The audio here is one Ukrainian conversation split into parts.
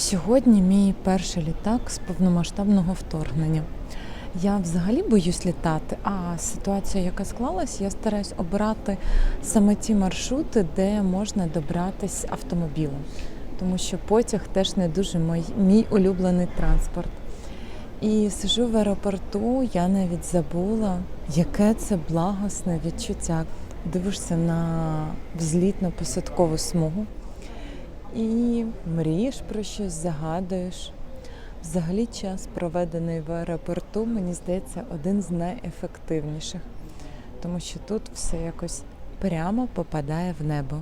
Сьогодні мій перший літак з повномасштабного вторгнення. Я взагалі боюсь літати, а ситуація, яка склалась, я стараюсь обирати саме ті маршрути, де можна добратись автомобілем, тому що потяг теж не дуже мій, мій улюблений транспорт. І сижу в аеропорту, я навіть забула, яке це благосне відчуття. Дивишся на взлітно-посадкову смугу і мрієш про щось, загадуєш. Взагалі час, проведений в аеропорту, мені здається, один з найефективніших, тому що тут все якось прямо попадає в небо.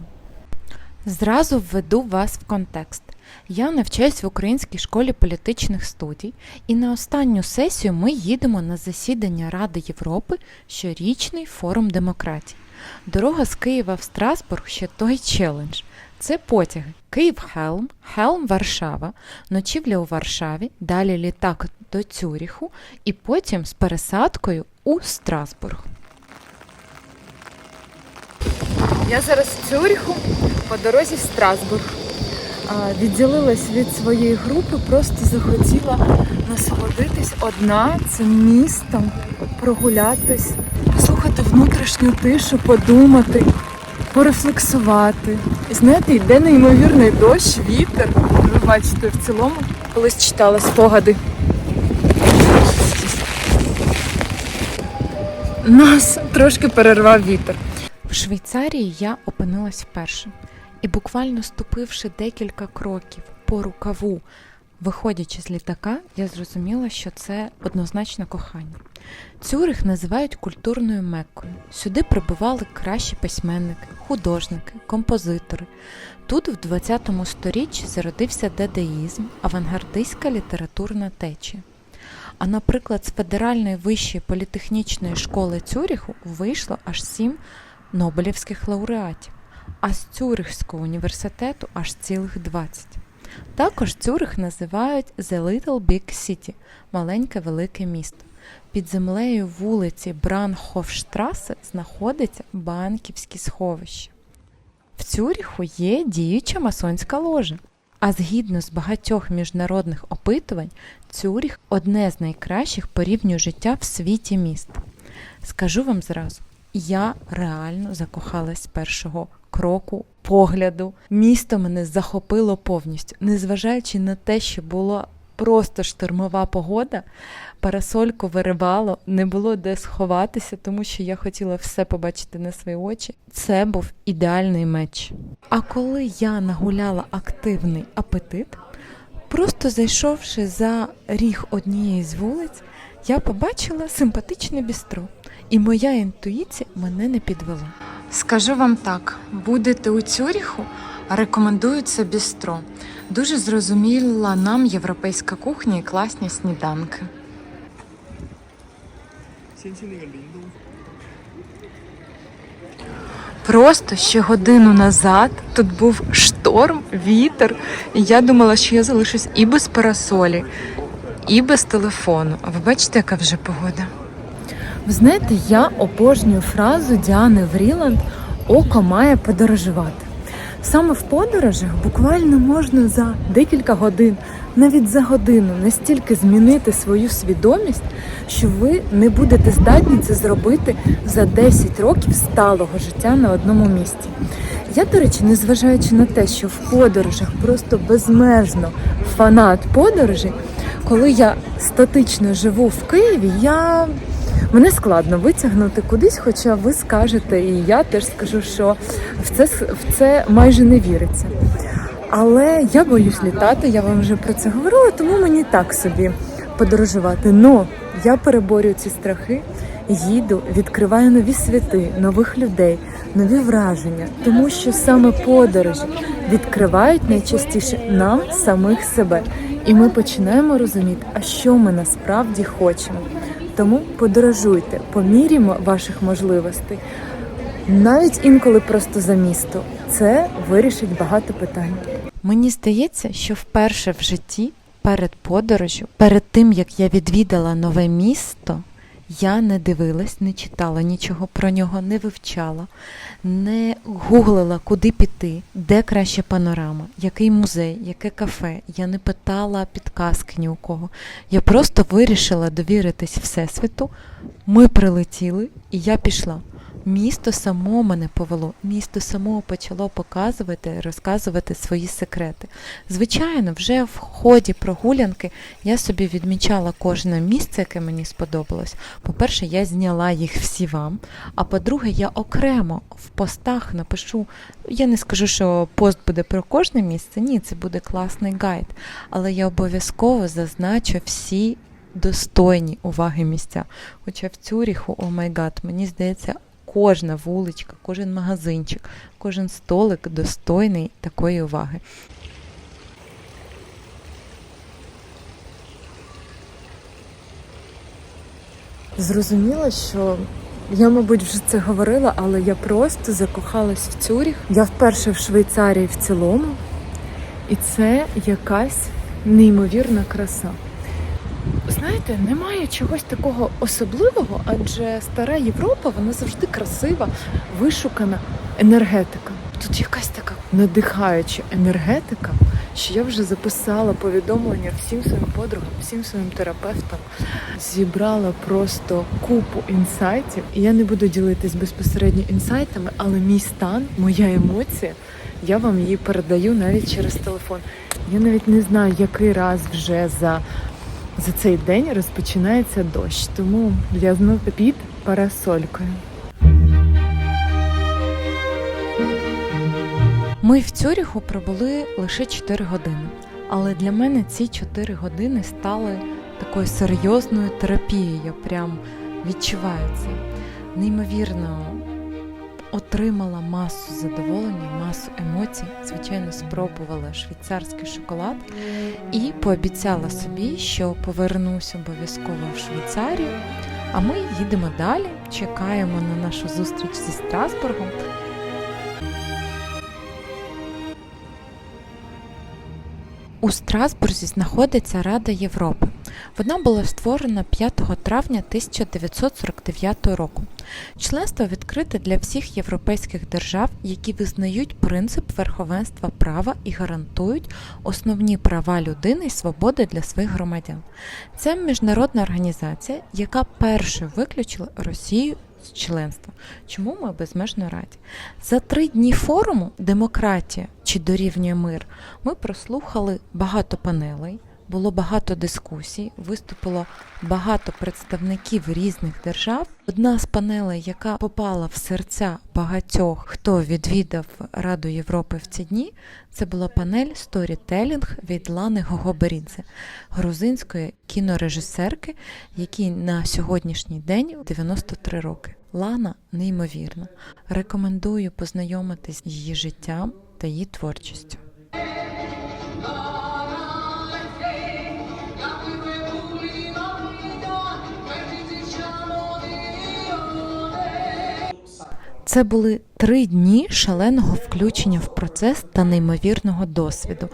Зразу введу вас в контекст. Я навчаюсь в Українській школі політичних студій, і на останню сесію ми їдемо на засідання Ради Європи щорічний форум демократії. Дорога з Києва в Страсбург ще той челендж. Це потяги Київ-Хелм, Хелм-Варшава, ночівля у Варшаві, далі літак до Цюріху і потім з пересадкою у Страсбург. Я зараз в Цюріху по дорозі в Страсбург. Відділилась від своєї групи, просто захотіла насолодитись одна цим містом, прогулятись, послухати внутрішню тишу, подумати, порефлексувати. І знаєте, йде неймовірний дощ, вітер. Ви бачите, в цілому колись читала спогади. Нас трошки перервав вітер. В Швейцарії я опинилась вперше, і буквально ступивши декілька кроків по рукаву, виходячи з літака, я зрозуміла, що це однозначно кохання. Цюрих називають культурною меккою. Сюди прибували кращі письменники, художники, композитори. Тут в 20 сторіччі зародився дадаїзм, авангардистська літературна течія. А наприклад, з Федеральної вищої політехнічної школи Цюріху вийшло аж сім Нобелівських лауреатів, а з Цюрихського університету аж цілих 20. Також Цюрих називають The Little Big City маленьке велике місто. Під землею вулиці Бранхофштрасе знаходиться банківське сховище. В Цюріху є діюча масонська ложа. А згідно з багатьох міжнародних опитувань, Цюріх одне з найкращих по рівню життя в світі міст. Скажу вам зразу, я реально закохалась з першого кроку, погляду. Місто мене захопило повністю, незважаючи на те, що була просто штормова погода, парасольку виривало, не було де сховатися, тому що я хотіла все побачити на свої очі. Це був ідеальний меч. А коли я нагуляла активний апетит, просто зайшовши за ріг однієї з вулиць, я побачила симпатичне бістро, і моя інтуїція мене не підвела. Скажу вам так: будете у Цюріху, рекомендую це бістро. Дуже зрозуміла нам європейська кухня і класні сніданки. Просто ще годину назад тут був шторм, вітер, і я думала, що я залишусь і без парасолі і без телефону. А ви бачите, яка вже погода? Ви знаєте, я обожнюю фразу Діани Вріланд Око має подорожувати. Саме в подорожах буквально можна за декілька годин, навіть за годину, настільки змінити свою свідомість, що ви не будете здатні це зробити за 10 років сталого життя на одному місці. Я, до речі, незважаючи на те, що в подорожах просто безмежно фанат подорожей, коли я статично живу в Києві, я Мене складно витягнути кудись, хоча ви скажете, і я теж скажу, що в це, в це майже не віриться. Але я боюсь літати, я вам вже про це говорила, тому мені так собі подорожувати. Но я переборюю ці страхи, їду, відкриваю нові світи, нових людей, нові враження, тому що саме подорожі відкривають найчастіше нам самих себе, і ми починаємо розуміти, а що ми насправді хочемо. Тому подорожуйте по ваших можливостей, навіть інколи просто за місто. Це вирішить багато питань. Мені здається, що вперше в житті перед подорожю, перед тим як я відвідала нове місто, Я не дивилась, не читала нічого про нього, не вивчала, не гуглила, куди піти, де краща панорама, який музей, яке кафе. Я не питала підказки ні у кого. Я просто вирішила довіритись Всесвіту. Ми прилетіли, і я пішла. Місто само мене повело, місто само почало показувати, розказувати свої секрети. Звичайно, вже в ході прогулянки я собі відмічала кожне місце, яке мені сподобалось. По-перше, я зняла їх всі вам. А по-друге, я окремо в постах напишу. Я не скажу, що пост буде про кожне місце. Ні, це буде класний гайд. Але я обов'язково зазначу всі достойні уваги місця. Хоча в Цюріху, о май гад, мені здається, кожна вуличка, кожен магазинчик, кожен столик достойний такої уваги. Зрозуміла, що я, мабуть, вже це говорила, але я просто закохалась в Цюріх. Я вперше в Швейцарії в цілому, і це якась неймовірна краса. Знаєте, немає чогось такого особливого, адже стара Європа вона завжди красива, вишукана енергетика. Тут якась така надихаюча енергетика, що я вже записала повідомлення всім своїм подругам, всім своїм терапевтам, зібрала просто купу інсайтів. І я не буду ділитись безпосередньо інсайтами, але мій стан, моя емоція, я вам її передаю навіть через телефон. Я навіть не знаю, який раз вже за за цей день розпочинається дощ, тому знов під парасолькою. Ми в Цюріху пробули лише 4 години, але для мене ці 4 години стали такою серйозною терапією. Прям відчуваю це. Неймовірно отримала масу задоволення, масу емоцій. Звичайно, спробувала швейцарський шоколад і пообіцяла собі, що повернусь обов'язково в Швейцарію. А ми їдемо далі, чекаємо на нашу зустріч зі Страсбургом. У Страсбурзі знаходиться Рада Європи. Вона була створена 5 травня 1949 року. Членство відкрите для всіх європейських держав, які визнають принцип верховенства права і гарантують основні права людини і свободи для своїх громадян. Це міжнародна організація, яка першою виключила Росію з членства. Чому ми безмежно раді? За три дні форуму Демократія чи дорівнює мир ми прослухали багато панелей. Було багато дискусій, виступило багато представників різних держав. Одна з панелей, яка попала в серця багатьох, хто відвідав Раду Європи в ці дні, це була панель сторітелінг від Лани Гогоберідзе, грузинської кінорежисерки, якій на сьогоднішній день 93 роки. Лана неймовірна. Рекомендую познайомитись з її життям та її творчістю. Це були три дні шаленого включення в процес та неймовірного досвіду.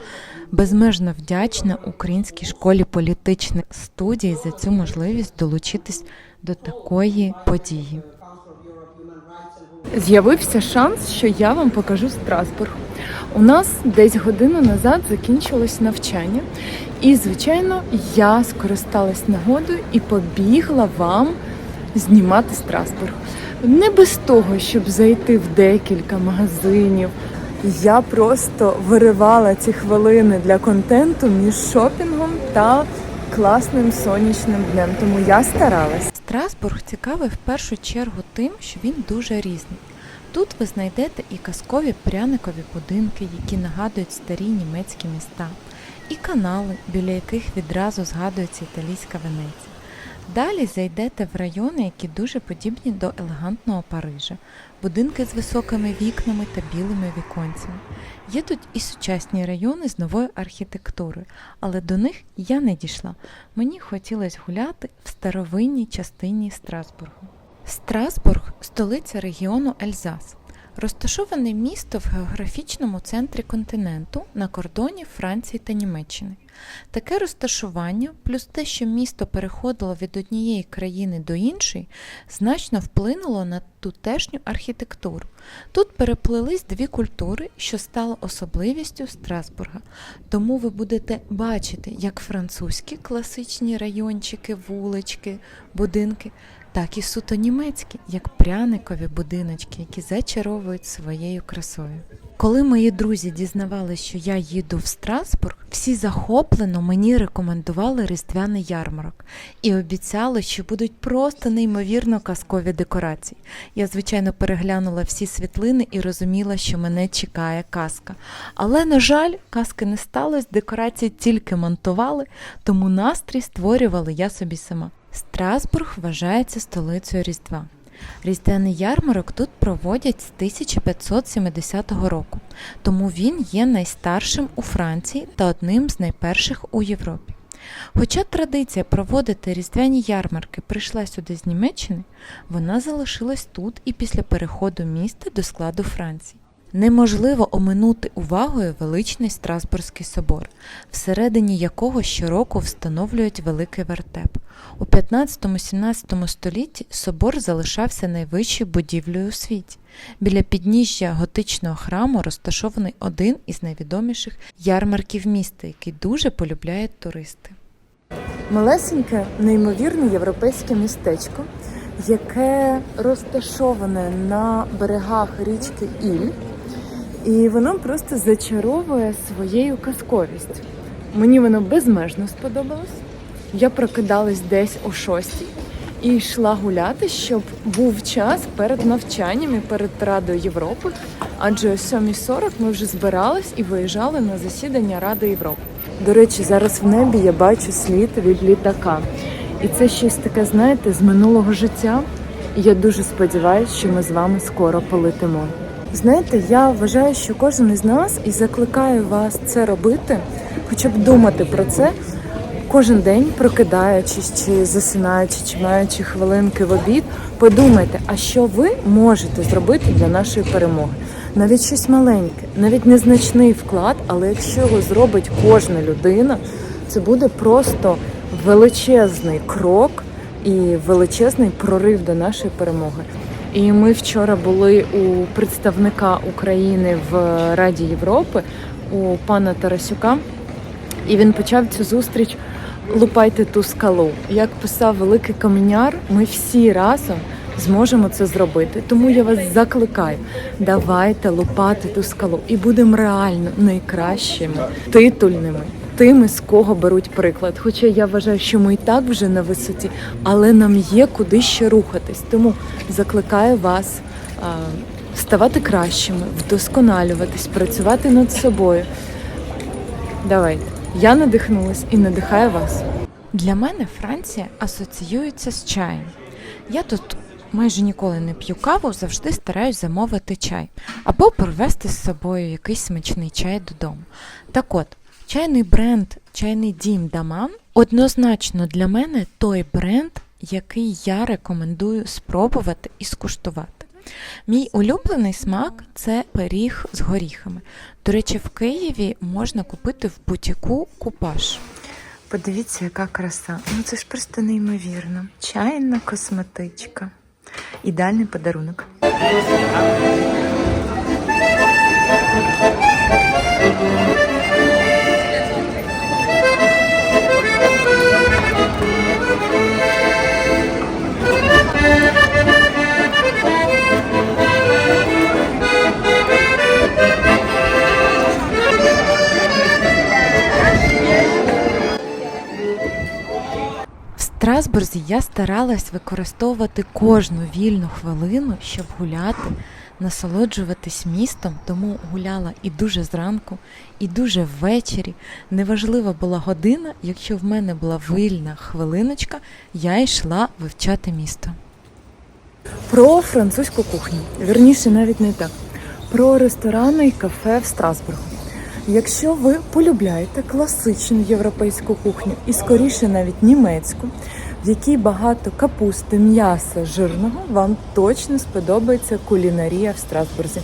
Безмежно вдячна українській школі політичних студій за цю можливість долучитись до такої події. З'явився шанс, що я вам покажу Страсбург. У нас десь годину назад закінчилось навчання, і, звичайно, я скористалась нагодою і побігла вам знімати Страсбург. Не без того, щоб зайти в декілька магазинів. Я просто виривала ці хвилини для контенту між шопінгом та класним сонячним днем. Тому я старалась. Страсбург цікавий в першу чергу тим, що він дуже різний. Тут ви знайдете і казкові пряникові будинки, які нагадують старі німецькі міста, і канали, біля яких відразу згадується італійська Венеція. Далі зайдете в райони, які дуже подібні до елегантного Парижа, будинки з високими вікнами та білими віконцями. Є тут і сучасні райони з новою архітектурою, але до них я не дійшла. Мені хотілося гуляти в старовинній частині Страсбургу. Страсбург столиця регіону Ельзас. Розташоване місто в географічному центрі континенту на кордоні Франції та Німеччини. Таке розташування, плюс те, що місто переходило від однієї країни до іншої, значно вплинуло на тутешню архітектуру. Тут переплились дві культури, що стало особливістю Страсбурга. Тому ви будете бачити як французькі класичні райончики, вулички, будинки, так і суто німецькі, як пряникові будиночки, які зачаровують своєю красою. Коли мої друзі дізнавалися, що я їду в Страсбург, всі захоплено мені рекомендували різдвяний ярмарок і обіцяли, що будуть просто неймовірно казкові декорації. Я, звичайно, переглянула всі світлини і розуміла, що мене чекає казка. Але, на жаль, казки не сталося, декорації тільки монтували, тому настрій створювала я собі сама. Страсбург вважається столицею Різдва. Різдвяний ярмарок тут проводять з 1570 року, тому він є найстаршим у Франції та одним з найперших у Європі. Хоча традиція проводити різдвяні ярмарки прийшла сюди з Німеччини, вона залишилась тут і після переходу міста до складу Франції. Неможливо оминути увагою величний Страсбурзький собор, всередині якого щороку встановлюють великий вертеп. У 15-17 столітті собор залишався найвищою будівлею у світі. Біля підніжжя готичного храму розташований один із найвідоміших ярмарків міста, який дуже полюбляють туристи. Малесеньке, неймовірне європейське містечко, яке розташоване на берегах річки Іль, і воно просто зачаровує своєю казковістю. Мені воно безмежно сподобалось. Я прокидалась десь о шостій і йшла гуляти, щоб був час перед навчанням і перед Радою Європи. Адже о 7.40 ми вже збирались і виїжджали на засідання Ради Європи. До речі, зараз в небі я бачу слід від літака. І це щось таке, знаєте, з минулого життя. І я дуже сподіваюся, що ми з вами скоро полетимо. Знаєте, я вважаю, що кожен із нас і закликаю вас це робити, хоча б думати про це кожен день, прокидаючись чи засинаючи, чи маючи хвилинки в обід, подумайте, а що ви можете зробити для нашої перемоги. Навіть щось маленьке, навіть незначний вклад, але якщо його зробить кожна людина, це буде просто величезний крок і величезний прорив до нашої перемоги. І ми вчора були у представника України в Раді Європи у пана Тарасюка, і він почав цю зустріч лупайте ту скалу. Як писав великий каменяр, ми всі разом зможемо це зробити. Тому я вас закликаю, давайте лупати ту скалу і будемо реально найкращими, титульними. Тими, з кого беруть приклад. Хоча я вважаю, що ми і так вже на висоті, але нам є куди ще рухатись. Тому закликаю вас ставати кращими, вдосконалюватись, працювати над собою. Давайте. Я надихнулась і надихаю вас. Для мене Франція асоціюється з чаєм. Я тут майже ніколи не п'ю каву, завжди стараюсь замовити чай або привезти з собою якийсь смачний чай додому. Так от, чайний бренд, чайний дім Даман однозначно для мене той бренд, який я рекомендую спробувати і скуштувати. Мій улюблений смак це пиріг з горіхами. До речі, в Києві можна купити в бутіку купаж. Подивіться, яка краса. Ну це ж просто неймовірно. Чайна косметичка. Ідеальний подарунок. Страсбурзі я старалась використовувати кожну вільну хвилину, щоб гуляти, насолоджуватись містом, тому гуляла і дуже зранку, і дуже ввечері. Неважлива була година, якщо в мене була вільна хвилиночка, я йшла вивчати місто. Про французьку кухню. Вірніше, навіть не так. Про ресторани і кафе в Страсбургу. Якщо ви полюбляєте класичну європейську кухню і скоріше навіть німецьку, в якій багато капусти, м'яса, жирного, вам точно сподобається кулінарія в Страсбурзі.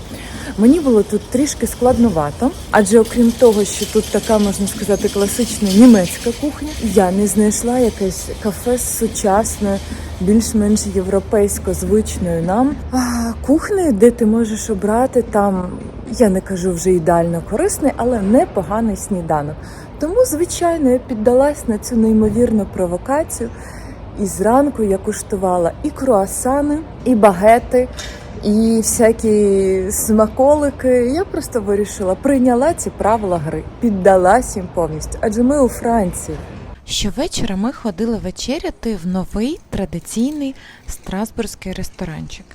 Мені було тут трішки складновато, адже окрім того, що тут така можна сказати класична німецька кухня, я не знайшла якесь кафе з сучасною, більш-менш європейсько звичною нам кухнею, де ти можеш обрати там, я не кажу вже ідеально корисний, але непоганий сніданок. Тому, звичайно, я піддалась на цю неймовірну провокацію. І зранку я куштувала і круасани, і багети, і всякі смаколики. Я просто вирішила, прийняла ці правила гри, піддалась їм повністю, адже ми у Франції. Щовечора ми ходили вечеряти в новий традиційний страсбурзький ресторанчик.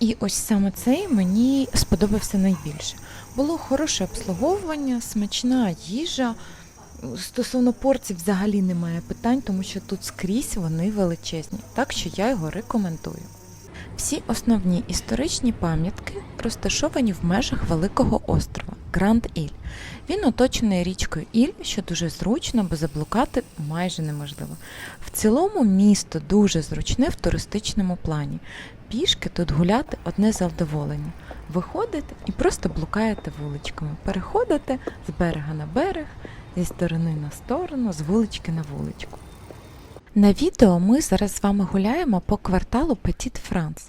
І ось саме цей мені сподобався найбільше. Було хороше обслуговування, смачна їжа. Стосовно порцій взагалі немає питань, тому що тут скрізь вони величезні, так що я його рекомендую. Всі основні історичні пам'ятки розташовані в межах Великого острова Гранд Іль. Він оточений річкою Іль, що дуже зручно, бо заблукати майже неможливо. В цілому місто дуже зручне в туристичному плані. Пішки тут гуляти одне завдоволення. Виходите і просто блукаєте вуличками, переходите з берега на берег, зі сторони на сторону, з вулички на вуличку. На відео ми зараз з вами гуляємо по кварталу Петіт Франс.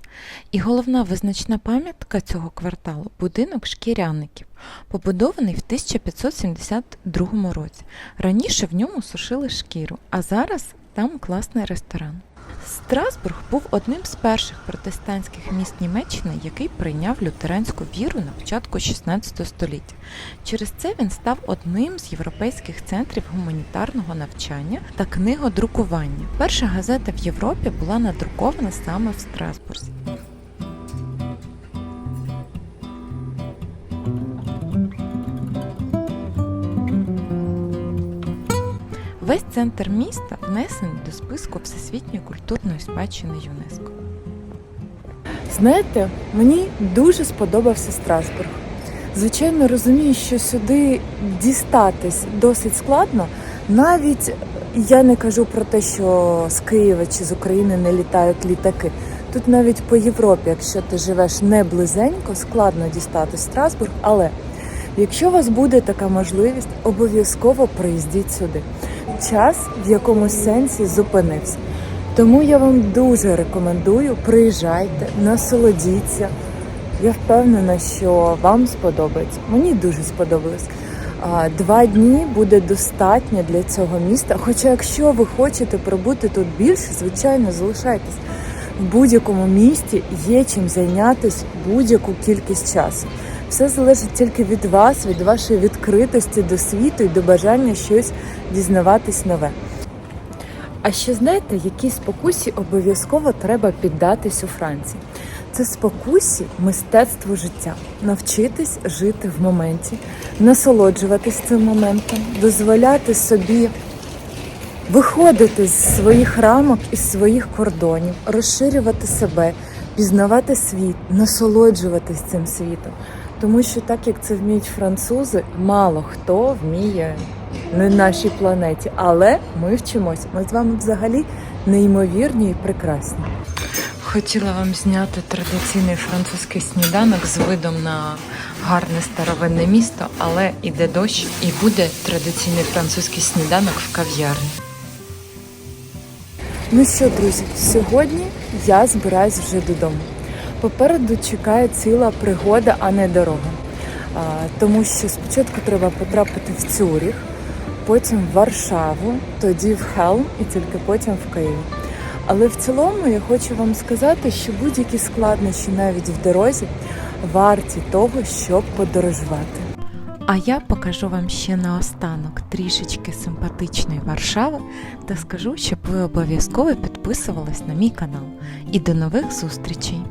І головна визначна пам'ятка цього кварталу будинок шкіряників, побудований в 1572 році. Раніше в ньому сушили шкіру, а зараз там класний ресторан. Страсбург був одним з перших протестантських міст Німеччини, який прийняв лютеранську віру на початку 16 століття. Через це він став одним з європейських центрів гуманітарного навчання та книгодрукування. Перша газета в Європі була надрукована саме в Страсбурзі. Весь центр міста внесений до списку Всесвітньої культурної спадщини ЮНЕСКО. Знаєте, мені дуже сподобався Страсбург. Звичайно, розумію, що сюди дістатись досить складно. Навіть я не кажу про те, що з Києва чи з України не літають літаки. Тут навіть по Європі, якщо ти живеш не близенько, складно дістати Страсбург. Але якщо у вас буде така можливість, обов'язково приїздіть сюди. Час в якомусь сенсі зупинився. Тому я вам дуже рекомендую, приїжджайте, насолодіться. Я впевнена, що вам сподобається. Мені дуже сподобалось. Два дні буде достатньо для цього міста. Хоча, якщо ви хочете пробути тут більше, звичайно, залишайтесь. В будь-якому місті є чим зайнятися будь-яку кількість часу. Все залежить тільки від вас, від вашої відкритості до світу і до бажання щось дізнаватись нове. А ще знаєте, якій спокусі обов'язково треба піддатись у Франції. Це спокусі мистецтво життя, навчитись жити в моменті, насолоджуватись цим моментом, дозволяти собі виходити з своїх рамок із своїх кордонів, розширювати себе, пізнавати світ, насолоджуватись цим світом. Тому що так як це вміють французи, мало хто вміє на нашій планеті, але ми вчимося. Ми з вами взагалі неймовірні і прекрасні. Хотіла вам зняти традиційний французький сніданок з видом на гарне старовинне місто, але іде дощ і буде традиційний французький сніданок в кав'ярні. Ну що, друзі, сьогодні я збираюсь вже додому. Попереду чекає ціла пригода, а не дорога. Тому що спочатку треба потрапити в Цюріх, потім в Варшаву, тоді в Хелм і тільки потім в Київ. Але в цілому я хочу вам сказати, що будь-які складнощі навіть в дорозі варті того, щоб подорожувати. А я покажу вам ще наостанок трішечки симпатичної Варшави та скажу, щоб ви обов'язково підписувались на мій канал. І до нових зустрічей!